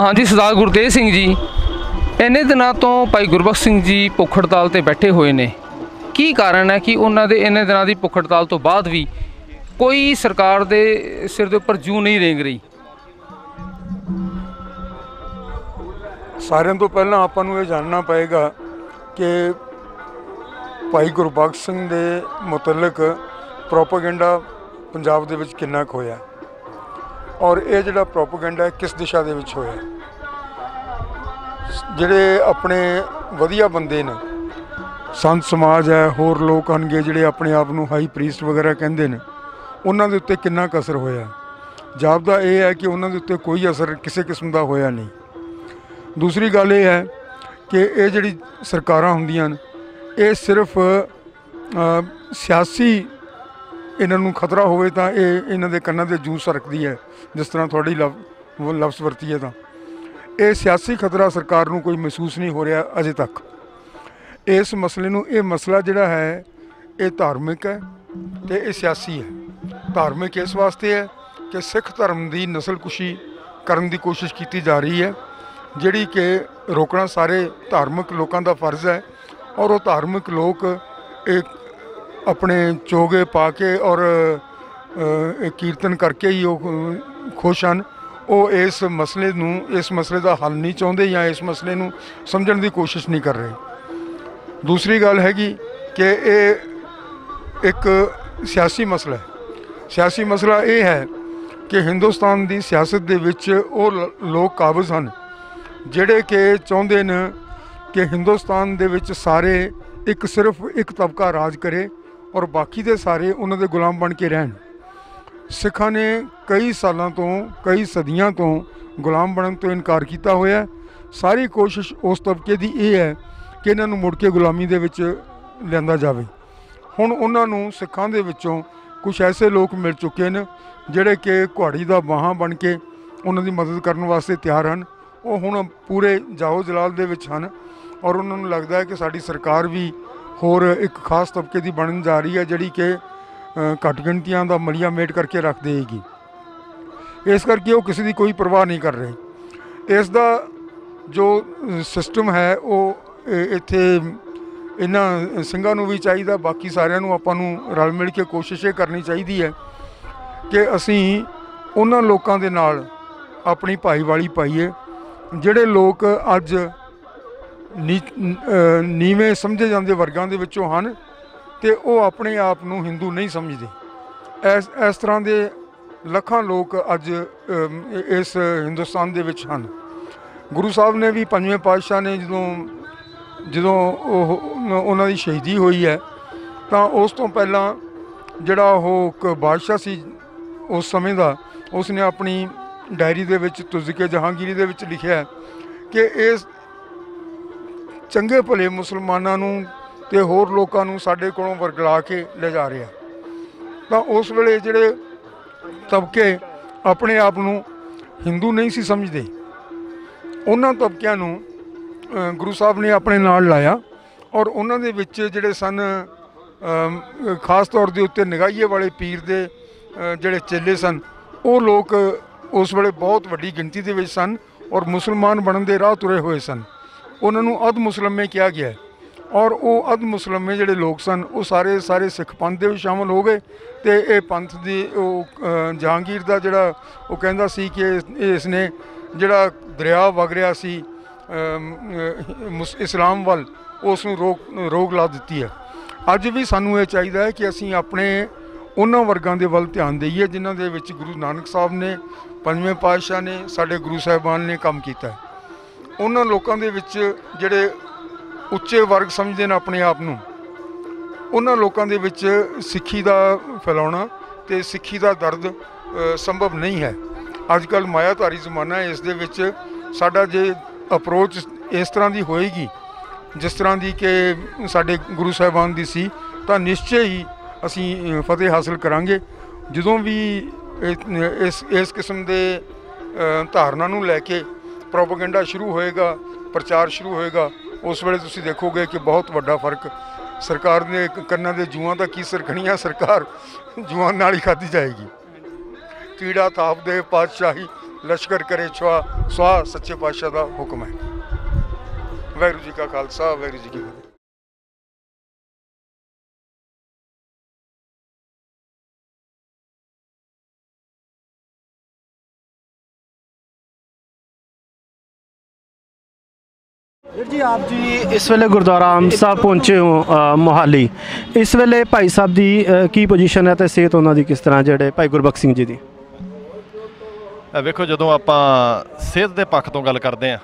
ਹਾਂਜੀ, ਸਰਦਾਰ ਗੁਰਤੇਜ ਸਿੰਘ ਜੀ। ਇੰਨੇ ਦਿਨਾਂ ਤੋਂ ਭਾਈ ਗੁਰਬਖਸ਼ ਸਿੰਘ ਜੀ ਭੁੱਖ ਹੜਤਾਲ ਤੇ ਬੈਠੇ ਹੋਏ ਨੇ। ਕੀ ਕਾਰਨ ਹੈ ਕਿ ਉਹਨਾਂ ਦੇ ਇੰਨੇ ਦਿਨਾਂ ਦੀ ਭੁੱਖ ਹੜਤਾਲ ਤੋਂ ਬਾਅਦ ਵੀ ਕੋਈ ਸਰਕਾਰ ਦੇ ਸਿਰ ਦੇ ਉੱਪਰ ਜੂ ਨਹੀਂ ਰੇਂਗ ਰਹੀ? ਸਾਰਿਆਂ ਤੋਂ ਪਹਿਲਾਂ ਆਪਾਂ ਨੂੰ ਇਹ ਜਾਣਨਾ ਪਏਗਾ ਕਿ ਭਾਈ ਗੁਰਬਖਸ਼ ਸਿੰਘ ਦੇ ਮੁਤਲਕ ਪ੍ਰੋਪਾਗੈਂਡਾ ਪੰਜਾਬ ਦੇ ਵਿੱਚ ਕਿੰਨਾ ਕੁ ਹੋਇਆ। ਔਰ ਇਹ ਜਿਹੜਾ ਪ੍ਰੋਪਾਗੈਂਡਾ ਕਿਸ ਦਿਸ਼ਾ ਦੇ ਵਿੱਚ ਹੋਇਆ ਜਿਹੜੇ ਆਪਣੇ ਵਧੀਆ ਬੰਦੇ ਨੇ, ਸੰਤ ਸਮਾਜ ਹੈ, ਹੋਰ ਲੋਕ ਹਨਗੇ ਜਿਹੜੇ ਆਪਣੇ ਆਪ ਨੂੰ ਹਾਈ ਪ੍ਰੀਸਟ ਵਗੈਰਾ ਕਹਿੰਦੇ ਨੇ, ਉਹਨਾਂ ਦੇ ਉੱਤੇ ਕਿੰਨਾ ਕੁ ਅਸਰ ਹੋਇਆ ਜਾਪਦਾ ਇਹ ਹੈ ਕਿ ਉਹਨਾਂ ਦੇ ਉੱਤੇ ਕੋਈ ਅਸਰ ਕਿਸੇ ਕਿਸਮ ਦਾ ਹੋਇਆ ਨਹੀਂ। ਦੂਸਰੀ ਗੱਲ ਇਹ ਹੈ ਕਿ ਇਹ ਜਿਹੜੀ ਸਰਕਾਰਾਂ ਹੁੰਦੀਆਂ ਨੇ, ਇਹ ਸਿਰਫ ਸਿਆਸੀ ਇਹਨਾਂ ਨੂੰ ਖਤਰਾ ਹੋਵੇ ਤਾਂ ਇਹ ਇਹਨਾਂ ਦੇ ਕੰਨਾਂ ਦੇ ਜੂਸ ਸਰਕਦੀ ਹੈ, ਜਿਸ ਤਰ੍ਹਾਂ ਤੁਹਾਡੀ ਲਫ਼ ਲਫ਼ਜ਼ ਵਰਤੀ ਹੈ ਤਾਂ। ਇਹ ਸਿਆਸੀ ਖਤਰਾ ਸਰਕਾਰ ਨੂੰ ਕੋਈ ਮਹਿਸੂਸ ਨਹੀਂ ਹੋ ਰਿਹਾ ਅਜੇ ਤੱਕ। ਇਸ ਮਸਲੇ ਨੂੰ, ਇਹ ਮਸਲਾ ਜਿਹੜਾ ਹੈ, ਇਹ ਧਾਰਮਿਕ ਹੈ ਤੇ ਇਹ ਸਿਆਸੀ ਹੈ। ਧਾਰਮਿਕ ਇਸ ਵਾਸਤੇ ਹੈ ਕਿ ਸਿੱਖ ਧਰਮ ਦੀ ਨਸਲਕੁਸ਼ੀ ਕਰਨ ਦੀ ਕੋਸ਼ਿਸ਼ ਕੀਤੀ ਜਾ ਰਹੀ ਹੈ, ਜਿਹੜੀ ਕਿ ਰੋਕਣਾ ਸਾਰੇ ਧਾਰਮਿਕ ਲੋਕਾਂ ਦਾ ਫਰਜ਼ ਹੈ ਔਰ ਉਹ ਧਾਰਮਿਕ ਲੋਕ ਇਹ ਆਪਣੇ ਚੋਗੇ ਪਾ ਕੇ ਔਰ ਇਹ ਕੀਰਤਨ ਕਰਕੇ ਹੀ ਉਹ ਖੁਸ਼ ਹਨ। ਉਹ ਇਸ ਮਸਲੇ ਨੂੰ, ਇਸ ਮਸਲੇ ਦਾ ਹੱਲ ਨਹੀਂ ਚਾਹੁੰਦੇ ਜਾਂ ਇਸ ਮਸਲੇ ਨੂੰ ਸਮਝਣ ਦੀ ਕੋਸ਼ਿਸ਼ ਨਹੀਂ ਕਰ ਰਹੇ। ਦੂਸਰੀ ਗੱਲ ਹੈਗੀ ਕਿ ਇਹ ਇੱਕ ਸਿਆਸੀ ਮਸਲਾ ਹੈ। ਸਿਆਸੀ ਮਸਲਾ ਇਹ ਹੈ ਕਿ ਹਿੰਦੁਸਤਾਨ ਦੀ ਸਿਆਸਤ ਦੇ ਵਿੱਚ ਉਹ ਲੋਕ ਕਾਬਜ਼ ਹਨ, ਜਿਹੜੇ ਕਿ ਚਾਹੁੰਦੇ ਨੇ ਕਿ ਹਿੰਦੁਸਤਾਨ ਦੇ ਵਿੱਚ ਸਾਰੇ ਇੱਕ ਸਿਰਫ ਇੱਕ ਤਬਕਾ ਰਾਜ ਕਰੇ ਔਰ ਬਾਕੀ ਦੇ ਸਾਰੇ ਉਹਨਾਂ ਦੇ ਗੁਲਾਮ ਬਣ ਕੇ ਰਹਿਣ। ਸਿੱਖਾਂ ਨੇ ਕਈ ਸਾਲਾਂ ਤੋਂ, ਕਈ ਸਦੀਆਂ ਤੋਂ ਗੁਲਾਮ ਬਣਨ ਤੋਂ ਇਨਕਾਰ ਕੀਤਾ ਹੋਇਆ ਸਾਰੀ ਕੋਸ਼ਿਸ਼ ਉਸ ਤਬਕੇ ਦੀ ਇਹ ਹੈ ਕਿ ਇਹਨਾਂ ਨੂੰ ਮੁੜ ਕੇ ਗੁਲਾਮੀ ਦੇ ਵਿੱਚ ਲਿਆਂਦਾ ਜਾਵੇ। ਹੁਣ ਉਹਨਾਂ ਨੂੰ ਸਿੱਖਾਂ ਦੇ ਵਿੱਚੋਂ ਕੁਝ ਐਸੇ ਲੋਕ ਮਿਲ ਚੁੱਕੇ ਨੇ ਜਿਹੜੇ ਕਿ ਕੁਹਾੜੀ ਦਾ ਬਾਹਾਂ ਬਣ ਕੇ ਉਹਨਾਂ ਦੀ ਮਦਦ ਕਰਨ ਵਾਸਤੇ ਤਿਆਰ ਹਨ। ਉਹ ਹੁਣ ਪੂਰੇ ਜਾਹੋ ਜਲਾਲ ਦੇ ਵਿੱਚ ਹਨ ਔਰ ਉਹਨਾਂ ਨੂੰ ਲੱਗਦਾ ਹੈ ਕਿ ਸਾਡੀ ਸਰਕਾਰ ਵੀ ਹੋਰ ਇੱਕ ਖਾਸ ਤਬਕੇ ਦੀ ਬਣਨ ਜਾ ਰਹੀ ਹੈ, ਜਿਹੜੀ ਕਿ ਘੱਟ ਗਿਣਤੀਆਂ ਦਾ ਮਲੀਆ ਮੇਟ ਕਰਕੇ ਰੱਖ ਦੇਗੀ ਇਸ ਕਰਕੇ ਉਹ ਕਿਸੇ ਦੀ ਕੋਈ ਪਰਵਾਹ ਨਹੀਂ ਕਰ ਰਹੇ। ਇਸ ਦਾ ਜੋ ਸਿਸਟਮ ਹੈ, ਉਹ ਇੱਥੇ ਇਹਨਾਂ ਸਿੰਘਾਂ ਨੂੰ ਵੀ ਚਾਹੀਦਾ, ਬਾਕੀ ਸਾਰਿਆਂ ਨੂੰ ਆਪਾਂ ਨੂੰ ਰਲ ਮਿਲ ਕੇ ਕੋਸ਼ਿਸ਼ ਇਹ ਕਰਨੀ ਚਾਹੀਦੀ ਹੈ ਕਿ ਅਸੀਂ ਉਹਨਾਂ ਲੋਕਾਂ ਦੇ ਨਾਲ ਆਪਣੀ ਭਾਈਵਾਲੀ ਪਾਈਏ, ਜਿਹੜੇ ਲੋਕ ਅੱਜ ਨੀਵੇਂ ਸਮਝੇ ਜਾਂਦੇ ਵਰਗਾਂ ਦੇ ਵਿੱਚੋਂ ਹਨ ਤੇ ਉਹ ਆਪਣੇ ਆਪ ਨੂੰ ਹਿੰਦੂ ਨਹੀਂ ਸਮਝਦੇ। ਇਸ ਇਸ ਤਰ੍ਹਾਂ ਦੇ ਲੱਖਾਂ ਲੋਕ ਅੱਜ ਇਸ ਹਿੰਦੁਸਤਾਨ ਦੇ ਵਿੱਚ ਹਨ। ਗੁਰੂ ਸਾਹਿਬ ਨੇ ਵੀ ਪੰਜਵੇਂ ਪਾਤਸ਼ਾਹ ਨੇ ਜਦੋਂ ਜਦੋਂ ਉਹ, ਉਹਨਾਂ ਦੀ ਸ਼ਹੀਦੀ ਹੋਈ ਹੈ, ਤਾਂ ਉਸ ਤੋਂ ਪਹਿਲਾਂ ਜਿਹੜਾ ਉਹ ਇੱਕ ਬਾਦਸ਼ਾਹ ਸੀ ਉਸ ਸਮੇਂ ਦਾ ਉਸ ਨੇ ਆਪਣੀ ਡਾਇਰੀ ਦੇ ਵਿੱਚ ਤੁਜ਼ਕੇ ਜਹਾਂਗੀਰੀ ਦੇ ਵਿੱਚ ਲਿਖਿਆ ਕਿ ਇਸ ਚੰਗੇ ਭਲੇ ਮੁਸਲਮਾਨਾਂ ਨੂੰ ਤੇ ਹੋਰ ਲੋਕਾਂ ਨੂੰ ਸਾਡੇ ਕੋਲੋਂ ਵਰਗਲਾ ਕੇ ਲੈ ਜਾ ਰਿਹਾ। ਤਾਂ ਉਸ ਵੇਲੇ ਜਿਹੜੇ ਤਬਕੇ ਆਪਣੇ ਆਪ ਨੂੰ ਹਿੰਦੂ ਨਹੀਂ ਸੀ ਸਮਝਦੇ, ਉਹਨਾਂ ਤਬਕਿਆਂ ਨੂੰ ਗੁਰੂ ਸਾਹਿਬ ਨੇ ਆਪਣੇ ਨਾਲ ਲਾਇਆ ਔਰ ਉਹਨਾਂ ਦੇ ਵਿੱਚ ਜਿਹੜੇ ਸਨ ਖਾਸ ਤੌਰ ਦੇ ਉੱਤੇ ਨਿਗਾਹੀਏ ਵਾਲੇ ਪੀਰ ਦੇ ਜਿਹੜੇ ਚੇਲੇ ਸਨ, ਉਹ ਲੋਕ ਉਸ ਵੇਲੇ ਬਹੁਤ ਵੱਡੀ ਗਿਣਤੀ ਦੇ ਵਿੱਚ ਸਨ ਔਰ ਮੁਸਲਮਾਨ ਬਣਨ ਦੇ ਰਾਹ ਤੁਰੇ ਹੋਏ ਸਨ। ਉਹਨਾਂ ਨੂੰ ਅਧ ਮੁਸਲਮੇ ਕਿਹਾ ਗਿਆ ਔਰ ਉਹ ਅਧ ਮੁਸਲਮੇ ਜਿਹੜੇ ਲੋਕ ਸਨ, ਉਹ ਸਾਰੇ ਸਾਰੇ ਸਿੱਖ ਪੰਥ ਦੇ ਵਿੱਚ ਸ਼ਾਮਲ ਹੋ ਗਏ ਤੇ ਇਹ ਪੰਥ ਦੀ ਉਹ ਜਹਾਂਗੀਰ ਦਾ ਜਿਹੜਾ ਉਹ ਕਹਿੰਦਾ ਸੀ ਕਿ ਇਸ- ਨੇ ਜਿਹੜਾ ਦਰਿਆ ਵਗ ਰਿਹਾ ਸੀ ਮੁਸ- ਇਸਲਾਮ ਵੱਲ, ਉਸ ਨੂੰ ਰੋਕ ਰੋਕ ਲਾ ਦਿੱਤੀ ਹੈ। ਅੱਜ ਵੀ ਸਾਨੂੰ ਇਹ ਚਾਹੀਦਾ ਹੈ ਕਿ ਅਸੀਂ ਆਪਣੇ ਉਹਨਾਂ ਵਰਗਾਂ ਦੇ ਵੱਲ ਧਿਆਨ ਦੇਈਏ ਜਿਨ੍ਹਾਂ ਦੇ ਵਿੱਚ ਗੁਰੂ ਨਾਨਕ ਸਾਹਿਬ ਨੇ, ਪੰਜਵੇਂ ਪਾਤਸ਼ਾਹ ਨੇ, ਸਾਡੇ ਗੁਰੂ ਸਾਹਿਬਾਨ ਨੇ ਕੰਮ ਕੀਤਾ ਉਹਨਾਂ ਲੋਕਾਂ ਦੇ ਵਿੱਚ ਜਿਹੜੇ ਉੱਚੇ ਵਰਗ ਸਮਝਦੇ ਨੇ ਆਪਣੇ ਆਪ ਨੂੰ, ਉਹਨਾਂ ਲੋਕਾਂ ਦੇ ਵਿੱਚ ਸਿੱਖੀ ਦਾ ਫੈਲਾਉਣਾ ਤੇ ਸਿੱਖੀ ਦਾ ਦਰਦ ਸੰਭਵ ਨਹੀਂ ਹੈ। ਅੱਜ ਕੱਲ ਮਾਇਆਧਾਰੀ ਜ਼ਮਾਨਾ ਹੈ, ਇਸ ਦੇ ਵਿੱਚ ਸਾਡਾ ਜੇ ਅਪਰੋਚ ਇਸ ਤਰ੍ਹਾਂ ਦੀ ਹੋਏਗੀ, ਜਿਸ ਤਰ੍ਹਾਂ ਦੀ ਕਿ ਸਾਡੇ ਗੁਰੂ ਸਾਹਿਬਾਨ ਦੀ ਸੀ, ਤਾਂ ਨਿਸ਼ਚੈ ਹੀ ਅਸੀਂ ਫਤਿਹ ਹਾਸਲ ਕਰਾਂਗੇ। ਜਦੋਂ ਵੀ ਇਸ ਇਸ ਕਿਸਮ ਦੇ ਧਾਰਨਾ ਨੂੰ ਲੈ ਕੇ ਪ੍ਰੋਪਗੈਂਡਾ ਸ਼ੁਰੂ ਹੋਏਗਾ, ਪ੍ਰਚਾਰ ਸ਼ੁਰੂ ਹੋਏਗਾ, ਉਸ ਵੇਲੇ ਤੁਸੀਂ ਦੇਖੋਗੇ ਕਿ ਬਹੁਤ ਵੱਡਾ ਫ਼ਰਕ ਸਰਕਾਰ ਨੇ ਕੰਨਾਂ ਦੇ ਜੂਆਂ ਦਾ ਕੀ ਸਰਖਣੀਆਂ ਸਰਕਾਰ ਜੂਆਂ ਨਾਲ ਹੀ ਖਾਧੀ ਜਾਏਗੀ। ਕੀੜਾ ਤਾਪ ਦੇ ਪਾਤਸ਼ਾਹੀ ਲਸ਼ਕਰ ਕਰੇ ਛੁਆ ਸਵਾ ਸੱਚੇ ਪਾਤਸ਼ਾਹ ਦਾ ਹੁਕਮ ਹੈ। ਵਾਹਿਗੁਰੂ ਜੀ ਕਾ ਖਾਲਸਾ, ਵਾਹਿਗੁਰੂ ਜੀ ਕੀ ਵੀਰ ਜੀ, ਆਪ ਜੀ ਇਸ ਵੇਲੇ ਗੁਰਦੁਆਰਾ ਆਮ ਸਾਹਿਬ ਪਹੁੰਚੇ ਹੋ ਮੋਹਾਲੀ। ਇਸ ਵੇਲੇ ਭਾਈ ਸਾਹਿਬ ਦੀ ਕੀ ਪੋਜੀਸ਼ਨ ਹੈ ਤੇ ਸਿਹਤ ਉਹਨਾਂ ਦੀ ਕਿਸ ਤਰ੍ਹਾਂ, ਜਿਹੜੇ ਭਾਈ ਗੁਰਬਖਸ਼ ਸਿੰਘ ਜੀ ਦੀ? ਵੇਖੋ, ਜਦੋਂ ਆਪਾਂ ਸਿਹਤ ਦੇ ਪੱਖ ਤੋਂ ਗੱਲ ਕਰਦੇ ਆ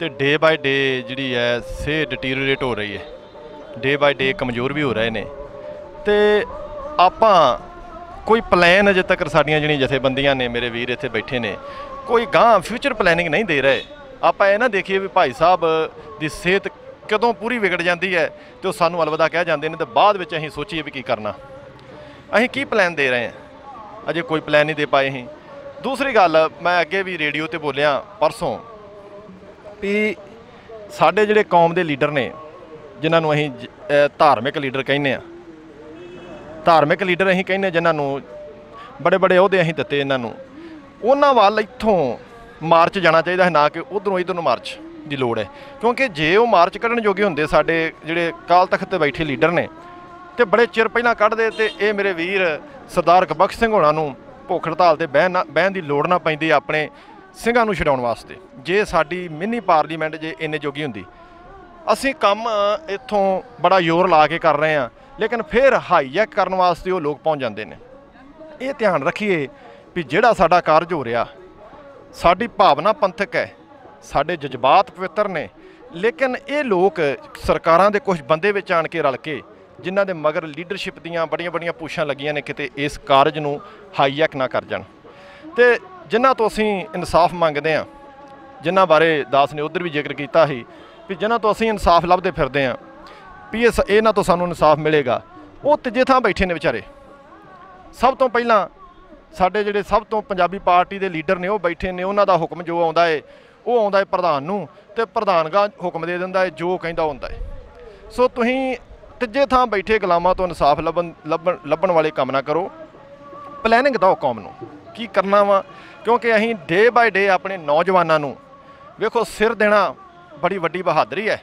ਤੇ ਡੇ ਬਾਏ ਡੇ ਜਿਹੜੀ ਹੈ, ਸਿਹਤ ਡਿਟੀਰੀਏਟ ਹੋ ਰਹੀ ਹੈ। ਡੇ ਬਾਏ ਡੇ ਕਮਜ਼ੋਰ ਵੀ ਹੋ ਰਹੇ ਨੇ। ਤੇ ਆਪਾਂ ਕੋਈ ਪਲਾਨ ਅਜੇ ਤੱਕ ਸਾਡੀਆਂ ਜਿਹੜੀਆਂ ਜਥੇਬੰਦੀਆਂ ਨੇ, ਮੇਰੇ ਵੀਰ ਇੱਥੇ ਬੈਠੇ ਨੇ, ਕੋਈ ਗਾਂ ਫਿਊਚਰ ਪਲੈਨਿੰਗ ਨਹੀਂ ਦੇ ਰਹੇ। ਆਪਾਂ ਇਹ ਨਾ ਦੇਖੀਏ ਵੀ ਭਾਈ ਸਾਹਿਬ ਦੀ ਸਿਹਤ ਕਦੋਂ ਪੂਰੀ ਵਿਗੜ ਜਾਂਦੀ ਹੈ ਤੇ ਉਹ ਸਾਨੂੰ ਅਲਵਿਦਾ ਕਹਿ ਜਾਂਦੇ ਨੇ ਤੇ ਬਾਅਦ ਵਿੱਚ ਅਸੀਂ ਸੋਚੀਏ ਵੀ ਕੀ ਕਰਨਾ। ਅਸੀਂ ਕੀ ਪਲਾਨ ਦੇ ਰਹੇ ਹਾਂ? ਅਜੇ ਕੋਈ ਪਲਾਨ ਨਹੀਂ ਦੇ ਪਾਏ ਅਸੀਂ। ਦੂਸਰੀ ਗੱਲ, ਮੈਂ ਅੱਗੇ ਵੀ ਰੇਡੀਓ ਤੇ ਬੋਲਿਆ ਪਰਸੋਂ ਵੀ ਸਾਡੇ ਜਿਹੜੇ ਕੌਮ ਦੇ ਲੀਡਰ ਨੇ, ਜਿਨ੍ਹਾਂ ਨੂੰ ਅਸੀਂ ਜ- ਧਾਰਮਿਕ ਲੀਡਰ ਕਹਿੰਦੇ ਆ ਧਾਰਮਿਕ ਲੀਡਰ ਅਸੀਂ ਕਹਿੰਦੇ ਜਿਨ੍ਹਾਂ ਨੂੰ ਬੜੇ ਬੜੇ ਅਹੁਦੇ ਅਸੀਂ ਦਿੱਤੇ ਇਹਨਾਂ ਨੂੰ। ਉਹਨਾਂ ਵੱਲ ਇੱਥੋਂ ਮਾਰਚ ਜਾਣਾ ਚਾਹੀਦਾ ਹੈ, ਨਾ ਕਿ ਉਧਰੋਂ ਇਧਰ ਨੂੰ ਮਾਰਚ ਦੀ ਲੋੜ ਹੈ। ਕਿਉਂਕਿ ਜੇ ਉਹ ਮਾਰਚ ਕੱਢਣ ਜੋਗੇ ਹੁੰਦੇ, ਸਾਡੇ ਜਿਹੜੇ ਕਾਲ ਤਖਤ ਤੇ ਬੈਠੇ ਲੀਡਰ ਨੇ, ਤੇ ਬੜੇ ਚਿਰ ਪਹਿਲਾਂ ਕੱਢਦੇ ਤੇ ਇਹ ਮੇਰੇ ਵੀਰ ਸਰਦਾਰ ਕਬਖਸ਼ ਸਿੰਘ ਹੋਣਾ ਨੂੰ ਭੁੱਖ ਹੜਤਾਲ ਤੇ ਬਹਿਣ ਨਾ- ਬਹਿਣ ਦੀ ਲੋੜ ਨਾ ਪੈਂਦੀ ਆਪਣੇ ਸਿੰਘਾਂ ਨੂੰ ਛਡਾਉਣ ਵਾਸਤੇ। ਜੇ ਸਾਡੀ ਮਿੰਨੀ ਪਾਰਲੀਮੈਂਟ ਜੇ ਇੰਨੇ ਜੋਗੀ ਹੁੰਦੀ। ਅਸੀਂ ਕੰਮ ਇੱਥੋਂ ਬੜਾ ਜ਼ੋਰ ਲਾ ਕੇ ਕਰ ਰਹੇ ਹਾਂ, ਲੇਕਿਨ ਫਿਰ ਹਾਈਜੈਕ ਕਰਨ ਵਾਸਤੇ ਉਹ ਲੋਕ ਪਹੁੰਚ ਜਾਂਦੇ ਨੇ। ਇਹ ਧਿਆਨ ਰੱਖੀਏ ਵੀ ਜਿਹੜਾ ਸਾਡਾ ਕਾਰਜ ਹੋ ਰਿਹਾ ਸਾਡੀ ਭਾਵਨਾ ਪੰਥਕ ਹੈ, ਸਾਡੇ ਜਜ਼ਬਾਤ ਪਵਿੱਤਰ ਨੇ, ਲੇਕਿਨ ਇਹ ਲੋਕ ਸਰਕਾਰਾਂ ਦੇ ਕੁਝ ਬੰਦੇ ਵਿੱਚ ਆਣ ਕੇ ਰਲ ਕੇ, ਜਿਨ੍ਹਾਂ ਦੇ ਮਗਰ ਲੀਡਰਸ਼ਿਪ ਦੀਆਂ ਬੜੀਆਂ ਬੜੀਆਂ ਪੂਛਾਂ ਲੱਗੀਆਂ ਨੇ, ਕਿਤੇ ਇਸ ਕਾਰਜ ਨੂੰ ਹਾਈਜੈਕ ਨਾ ਕਰ ਜਾਣ। ਤੇ ਜਿਨ੍ਹਾਂ ਤੋਂ ਅਸੀਂ ਇਨਸਾਫ ਮੰਗਦੇ ਹਾਂ, ਜਿਨ੍ਹਾਂ ਬਾਰੇ ਦਾਸ ਨੇ ਉਧਰ ਵੀ ਜ਼ਿਕਰ ਕੀਤਾ ਸੀ, ਵੀ ਜਿਨ੍ਹਾਂ ਤੋਂ ਅਸੀਂ ਇਨਸਾਫ ਲੱਭਦੇ ਫਿਰਦੇ ਹਾਂ, ਵੀ ਇਸ ਇਹਨਾਂ ਤੋਂ ਸਾਨੂੰ ਇਨਸਾਫ ਮਿਲੇਗਾ, ਉਹ ਤੀਜੇ ਥਾਂ ਬੈਠੇ ਨੇ ਵਿਚਾਰੇ। ਸਭ ਤੋਂ ਪਹਿਲਾਂ ਸਾਡੇ ਜਿਹੜੇ ਸਭ ਤੋਂ ਪੰਜਾਬੀ ਪਾਰਟੀ ਦੇ ਲੀਡਰ ਨੇ, ਉਹ ਬੈਠੇ ਨੇ, ਉਹਨਾਂ ਦਾ ਹੁਕਮ ਜੋ ਆਉਂਦਾ ਏ, ਉਹ ਆਉਂਦਾ ਏ ਪ੍ਰਧਾਨ ਨੂੰ ਤੇ ਪ੍ਰਧਾਨਗਾ ਹੁਕਮ ਦੇ ਦਿੰਦਾ ਏ ਜੋ ਕਹਿੰਦਾ ਹੁੰਦਾ ਏ। ਸੋ ਤੁਸੀਂ ਤੀਜੇ ਥਾਂ ਬੈਠੇ ਗੁਲਾਮਾਂ ਤੋਂ ਇਨਸਾਫ ਲੱਭਣ ਲੱਭਣ ਲੱਭਣ ਵਾਲੇ ਕੰਮ ਨਾ ਕਰੋ। ਪਲੈਨਿੰਗ ਦਿਓ ਕੌਮ ਨੂੰ ਕੀ ਕਰਨਾ ਵਾ? ਕਿਉਂਕਿ ਅਸੀਂ ਡੇ ਬਾਏ ਡੇ ਆਪਣੇ ਨੌਜਵਾਨਾਂ ਨੂੰ ਵੇਖੋ, ਸਿਰ ਦੇਣਾ ਬੜੀ ਵੱਡੀ ਬਹਾਦਰੀ ਹੈ।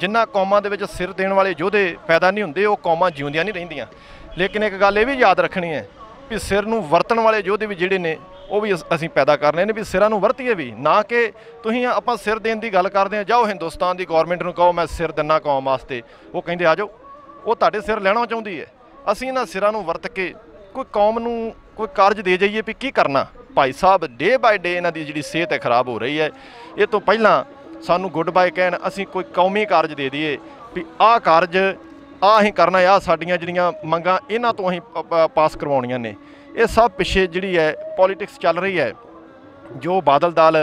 ਜਿਨ੍ਹਾਂ ਕੌਮਾਂ ਦੇ ਵਿੱਚ ਸਿਰ ਦੇਣ ਵਾਲੇ ਯੋਧੇ ਪੈਦਾ ਨਹੀਂ ਹੁੰਦੇ, ਉਹ ਕੌਮਾਂ ਜਿਉਂਦੀਆਂ ਨਹੀਂ ਰਹਿੰਦੀਆਂ। ਲੇਕਿਨ ਇੱਕ ਗੱਲ ਇਹ ਵੀ ਯਾਦ ਰੱਖਣੀ ਹੈ ਵੀ ਸਿਰ ਨੂੰ ਵਰਤਣ ਵਾਲੇ ਯੋਧੇ ਵੀ ਜਿਹੜੇ ਨੇ, ਉਹ ਵੀ ਅਸ- ਅਸੀਂ ਪੈਦਾ ਕਰਨੇ ਨੇ ਵੀ ਸਿਰਾਂ ਨੂੰ ਵਰਤੀਏ ਵੀ, ਨਾ ਕਿ ਤੁਸੀਂ ਆਪਾਂ ਸਿਰ ਦੇਣ ਦੀ ਗੱਲ ਕਰਦੇ ਆ ਜਾਓ ਹਿੰਦੁਸਤਾਨ ਦੀ ਗਵਰਨਮੈਂਟ ਨੂੰ ਕਹੋ, ਮੈਂ ਸਿਰ ਦਿੰਨਾ ਕੌਮ ਵਾਸਤੇ। ਉਹ ਕਹਿੰਦੇ, ਆ ਜਾਓ। ਉਹ ਤੁਹਾਡੇ ਸਿਰ ਲੈਣਾ ਚਾਹੁੰਦੀ ਹੈ। ਅਸੀਂ ਇਹਨਾਂ ਸਿਰਾਂ ਨੂੰ ਵਰਤ ਕੇ ਕੋਈ ਕੌਮ ਨੂੰ ਕੋਈ ਕਾਰਜ ਦੇ ਜਾਈਏ ਵੀ ਕੀ ਕਰਨਾ? Bhai Sahib day by day ਇਹਨਾਂ ਦੀ ਜਿਹੜੀ ਸਿਹਤ ਹੈ ਖਰਾਬ ਹੋ ਰਹੀ ਹੈ। ਇਹ ਤੋਂ ਪਹਿਲਾਂ ਸਾਨੂੰ ਗੁੱਡ ਬਾਏ ਕਹਿਣ, ਅਸੀਂ ਕੋਈ ਕੌਮੀ ਕਾਰਜ ਦੇ ਦਈਏ ਵੀ ਆਹ ਕਾਰਜ ਆਹ ਅਸੀਂ ਕਰਨਾ ਆ ਸਾਡੀਆਂ ਜਿਹੜੀਆਂ ਮੰਗਾਂ, ਇਹਨਾਂ ਤੋਂ ਅਸੀਂ ਪ- ਪ- ਪਾਸ ਕਰਵਾਉਣੀਆਂ ਨੇ। ਇਹ ਸਭ ਪਿੱਛੇ ਜਿਹੜੀ ਹੈ ਪੋਲਿਟਿਕਸ ਚੱਲ ਰਹੀ ਹੈ, ਜੋ ਬਾਦਲ ਦਲ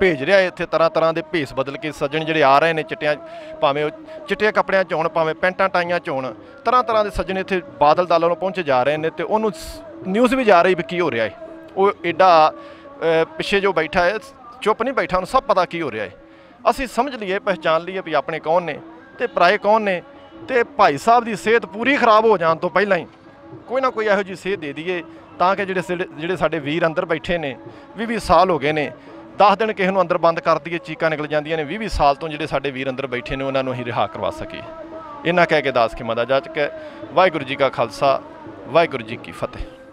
ਭੇਜ ਰਿਹਾ ਹੈ, ਇੱਥੇ ਤਰ੍ਹਾਂ ਤਰ੍ਹਾਂ ਦੇ ਭੇਸ ਬਦਲ ਕੇ ਸੱਜਣ ਜਿਹੜੇ ਆ ਰਹੇ ਨੇ ਚਿੱਟਿਆਂ, ਭਾਵੇਂ ਉਹ ਚਿੱਟੇ ਕੱਪੜਿਆਂ 'ਚ ਹੋਣ, ਭਾਵੇਂ ਪੈਂਟਾਂ ਟਾਈਆਂ 'ਚ ਹੋਣ, ਤਰ੍ਹਾਂ ਤਰ੍ਹਾਂ ਦੇ ਸੱਜਣ ਇੱਥੇ ਬਾਦਲ ਦਲ ਵੱਲੋਂ ਪਹੁੰਚੇ ਜਾ ਰਹੇ ਨੇ ਤੇ ਉਹਨੂੰ ਨਿਊਜ਼ ਵੀ ਜਾ ਰਹੀ ਵੀ ਕੀ ਹੋ ਰਿਹਾ ਹੈ। ਉਹ ਐਡਾ ਪਿੱਛੇ ਜੋ ਬੈਠਾ ਹੈ ਚੁੱਪ ਨਹੀਂ ਬੈਠਾ, ਉਹਨੂੰ ਸਭ ਪਤਾ ਕੀ ਹੋ ਰਿਹਾ ਹੈ। ਅਸੀਂ ਸਮਝ ਲਈਏ ਪਹਿਚਾਨ ਲਈਏ ਵੀ ਆਪਣੇ ਕੌਣ ਨੇ ਤੇ ਪਰਾਏ ਕੌਣ ਨੇ। ਤੇ ਭਾਈ ਸਾਹਿਬ ਦੀ ਸਿਹਤ ਪੂਰੀ ਖਰਾਬ ਹੋ ਜਾਣ ਤੋਂ ਪਹਿਲਾਂ ਹੀ ਕੋਈ ਨਾ ਕੋਈ ਇਹੋ ਜਿਹੀ ਸਿਹਤ ਦੇ ਦਈਏ ਤਾਂ ਕਿ ਜਿਹੜੇ ਸਿਲੇ- ਜਿਹੜੇ ਸਾਡੇ ਵੀਰ ਅੰਦਰ ਬੈਠੇ ਨੇ 20 20 ਸਾਲ ਹੋ ਗਏ ਨੇ 10 ਦਿਨ ਕਿਸੇ ਨੂੰ ਅੰਦਰ ਬੰਦ ਕਰ ਦਈਏ, ਚੀਕਾਂ ਨਿਕਲ ਜਾਂਦੀਆਂ ਨੇ 20 20 ਸਾਲ ਤੋਂ ਜਿਹੜੇ ਸਾਡੇ ਵੀਰ ਅੰਦਰ ਬੈਠੇ ਨੇ, ਉਹਨਾਂ ਨੂੰ ਅਸੀਂ ਰਿਹਾ ਕਰਵਾ ਸਕੀਏ। ਇਹਨਾਂ ਕਹਿ ਕੇ ਦਾਸ ਖਿਮਾ ਦਾ ਜਾਚਕ ਹੈ। ਵਾਹਿਗੁਰੂ ਜੀ ਕਾ ਖਾਲਸਾ, ਵਾਹਿਗੁਰੂ ਜੀ ਕੀ ਫਤਿਹ।